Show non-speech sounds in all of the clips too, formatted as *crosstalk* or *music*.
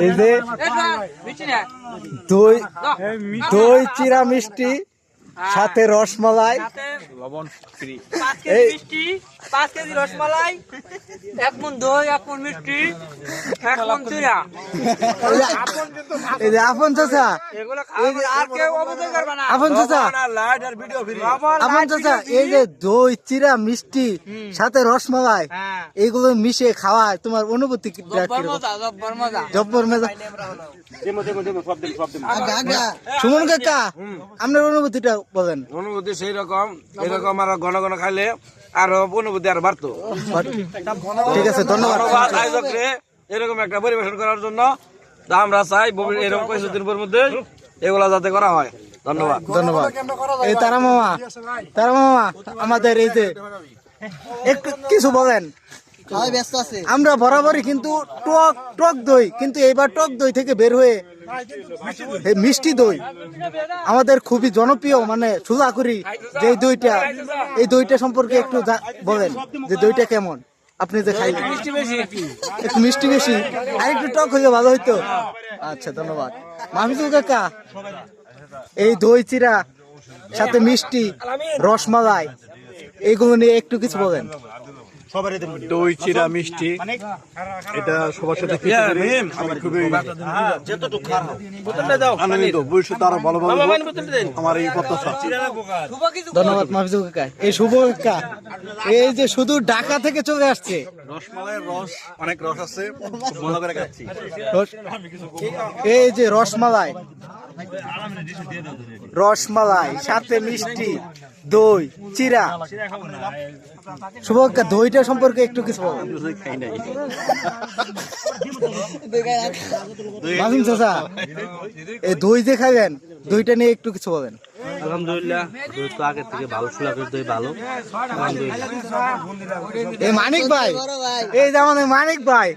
এই দই দই চিরা মিষ্টি সাথে রসমালাই। মিষ্টি পাঁচ কেজি রসমালাই এক মন দই এক মন মিষ্টি এক মন চিরা এই যে আপন চাচা। এগুলো আর কেউ অবদান করবে না। আপন চাচা। আপন চাচা এই যে দই চিরা মিষ্টি সাথে রসমালাই হ্যাঁ। এইগুলো মিশে খাওয়া তোমার অনুভূতি কি- জব্বর মজা জব্বর মজা। সুমন কাকা আপনার অনুভূতিটা বলেন। অনুভূতি সেই রকম এরকম আর ঘন ঘন খাইলে আরও অনুভূতি আর বাড়তো। ঠিক আছে ধন্যবাদ। আয়োজকরে এরকম একটা পরিবেশন করার জন্য। তা আমরা চাই এরকম কিছুদিন পর মধ্যে এগুলা যাতে করা হয়। ধন্যবাদ। ধন্যবাদ। এই তারা মামা তারা মামা আমাদের এই যে কিছু বলেন। আমরা বরাবরই কিন্তু টক টক দই কিন্তু এবার টক দই থেকে বের হয়ে এই মিষ্টি দই আমাদের খুবই জনপ্রিয় মানে সুজাকুরি যে দইটা এই দইটা সম্পর্কে একটু বলেন যে দইটা কেমন? আপনি যে খাই একটু মিষ্টি বেশি। আর একটু টক হইলে ভালো হইতো। আচ্ছা ধন্যবাদ। মাহমিদুল কাকা এই দই চিরা সাথে মিষ্টি রসমালাই এগুলো নিয়ে একটু কিছু বলেন। দই চিরা মিষ্টি। এটা সবার সাথে খেতে পেরে আমি খুবই আনন্দিত ভবিষ্যতে আরও ভালোভাবে হোক। আমার এই প্রত্যাশা। ধন্যবাদ মাহফিজুল কাকা। এই শুভ কাকা এই যে শুধু ঢাকা থেকে চলে আসছে। রসমালাইয়ের রস অনেক রস আছে। মজা করে খাচ্ছি। এই যে রসমালাই। রসমালাই সাথে মিষ্টি দই চিরা। শুভ কাকা দইটা সম্পর্কে একটু কিছু বলেন খাই মাসুম চাচা এই দই যে খাবেন দইটা নিয়ে একটু কিছু বলেন। আলহামদুলিল্লাহ দই তো আগের থেকে ভালো ছিল দই ভালো। এই মানিক ভাই এই মানিক ভাই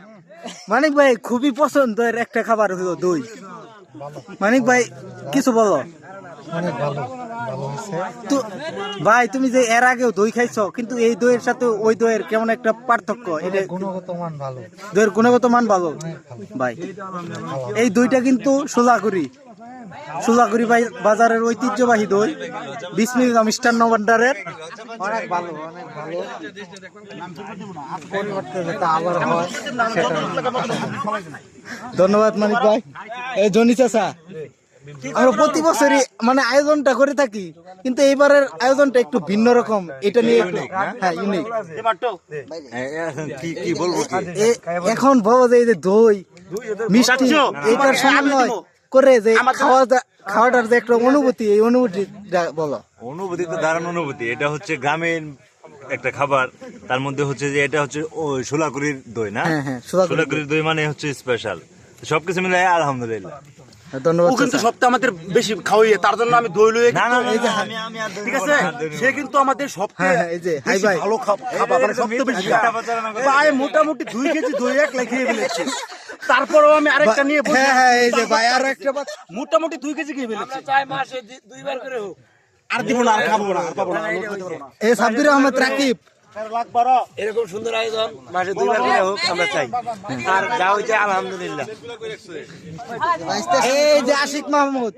মানিক ভাই খুবই পছন্দের একটা খাবার হলো দই। মানিক ভাই কিছু বলো। তো ভাই তুমি যে এর আগেও দই খাইছো কিন্তু এই দইয়ের সাথে ওই দইয়ের কেমন একটা পার্থক্য? এটা গুণগত মান ভালো। দইয়ের গুণগত মান ভালো? ভাই এই দইটা কিন্তু সোজাগুড়ি সোজাগুড়ি ভাই বাজারের ঐতিহ্যবাহী দই বিসমিল্লা মিষ্টান্ন ভান্ডারের অনেক ভালো অনেক ভালো। পরিবর্তে যাতে আবার হয় ধন্যবাদ মানিক ভাই। এই জনি চাচা আমরা প্রতি বছরই মানে আয়োজনটা করে থাকি কিন্তু এইবারের আয়োজনটা একটু ভিন্ন রকম। এটা নিয়ে হ্যাঁ ইউনিক কি কি বলব এখন যে এই যে দই মিষ্টি এইটার সমন্বয় করে যে খাওয়া খাওয়াটার যে একটা অনুভূতি এই অনুভূতিটা বলো। অনুভূতি তো দারুণ অনুভূতি। এটা হচ্ছে গ্রামীণ একটা খাবার। তার মধ্যে হচ্ছে যে এটা হচ্ছে ওই সোলাকুড়ির দই না? হ্যাঁ, হ্যাঁ, সোলাকুড়ির দই মানে হচ্ছে স্পেশাল সবকিছু মিলে আলহামদুলিল্লাহ। ধন্যবাদ ও কিন্তু সপ্তাহে আমাদের বেশি খাওয়াইয়ে তার জন্য আমি দই লইয়ে না না এই যে আমি আমি আর দই ঠিক আছে? সে কিন্তু আমাদের হ্যাঁ সপ্তাহে হ্যাঁ এই যে হাই ভাই। ভালো খাবার মানে সবচেয়ে বেশি মিথ্যা প্রচারণা করে। ভাই মোটামুটি দুই কেজি দই এক লাগিয়ে *laughs* ফেলেছি। তারপরেও আমি আরেকটা নিয়ে বসে হ্যাঁ হ্যাঁ এই যে ভাই আর একটা মোটামুটি দুই কেজি খেয়ে ফেলেছি। চাই মাসে দুইবার করে হোক। আর দিব না আর খাব না আর না সাব্বির আহমেদ রাকিব। এরকম সুন্দর আয়োজন মাসে দুইবার করে হোক আমরা চাই। আর যা হয়েছে আলহামদুলিল্লাহ। এই যে আশিক মাহমুদ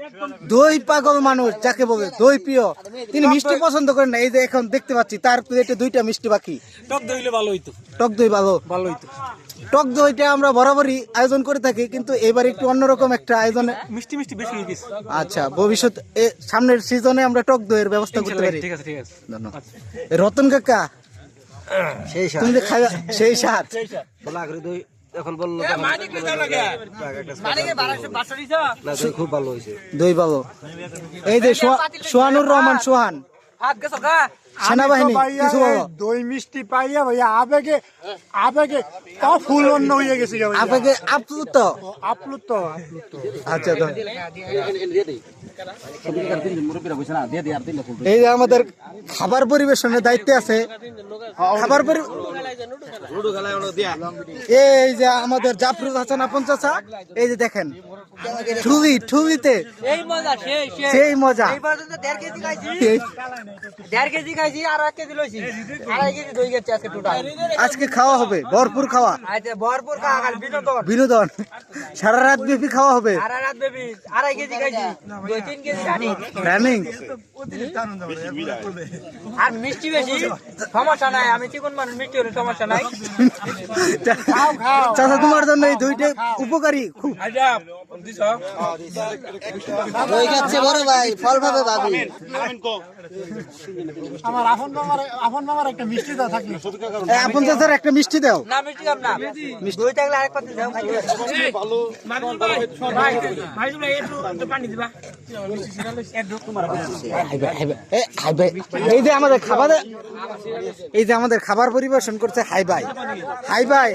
দই পাগল মানুষ যাকে বলে দই প্রিয়। তিনি মিষ্টি পছন্দ করেন না এই যে এখন দেখতে পাচ্ছি তার প্লেটে দুইটা মিষ্টি বাকি। টক দইলে ভালো হইতো। টক দই ভালো। ভালো হইতো। টক দইটা আমরা বরাবরই আয়োজন করে থাকি কিন্তু এবার একটু অন্যরকম একটা আয়োজনে মিষ্টি মিষ্টি বেশি হয়ে গেছে। আচ্ছা ভবিষ্যৎ এ সামনের সিজনে আমরা টক দইয়ের ব্যবস্থা করতে পারি। ঠিক আছে ঠিক আছে। ধন্যবাদ। রতন কাকা তুমি সেই সোলাকুড়ি দই এখন বলল খুব ভালো হয়েছে। দই ভালো। এই যে সোহা- সোহানুর রহমান সোহান। সেনাবাহিনী কিছু বলো। দই মিষ্টি পাইয়া ভাইয়া আবেগে আবেগে তা ফুল অন্য হয়ে গেছে। আপ্লুত। আপ্লুত আপ্লুত। আচ্ছা তো এই যে আমাদের খাবার পরিবেশনের দায়িত্বে আছে খাবার পরি- এই যে আমাদের জাফরুল হাসান আপন চাচা এই যে দেখেন এই মজা সেই মজা। আজকে খাওয়া হবে ভরপুর খাওয়া। আচ্ছা ভরপুর বিনোদন। বিনোদন। সারা রাত ব্যাপী খাওয়া হবে। সারা রাত বেবি আড়াই কেজি খাইছি। দুই তিন কেজি রানিং। আর মিষ্টি বেশি সমস্যা নাই আমি চিকন মানুষ মিষ্টি হলে সমস্যা নাই। চাচা তোমার জন্য এই দুইটা উপকারী। খুব বড় ভাই ফল ভাবে। ভাবি আমার আপন মামার আপন মামার একটা মিষ্টি দাও থাকলে। আপন চাচার একটা মিষ্টি দাও। না মিষ্টি খাম না। দই থাকলে আরেক পাতি দাও খাইতে এ, হাই ভাই। এই যে আমাদের খাবার এই যে আমাদের খাবার পরিবেশন করছে হাই ভাই। হাই ভাই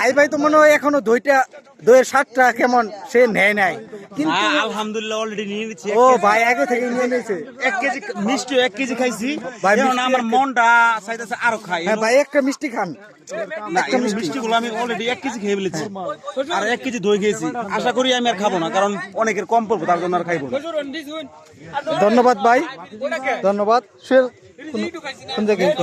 হাই ভাই তো মনে হয় এখনও দইটা দইয়ের স্বাদটা কেমন সে নেয় নাই। কিন্তু আলহামদুলিল্লাহ অলরেডি নিয়ে নিচ্ছি। ও ভাই আগে থেকে নিয়ে নিয়েছে। এক কেজি মিষ্টি এক কেজি খাইছি। ভাই, আমার মনটা চাইতেছে আরও খাই। হ্যাঁ ভাই একটা মিষ্টি খান। না এই মিষ্টিগুলো আমি অলরেডি এক কেজি খেয়ে ফেলেছি। আর এক কেজি দই খেয়েছি। আশা করি আমি আর খাব না কারণ অনেকের কম পড়ব তার জন্য আর খাইবো ধন্যবাদ ভাই। ধন্যবাদ। কোন- জায়গায়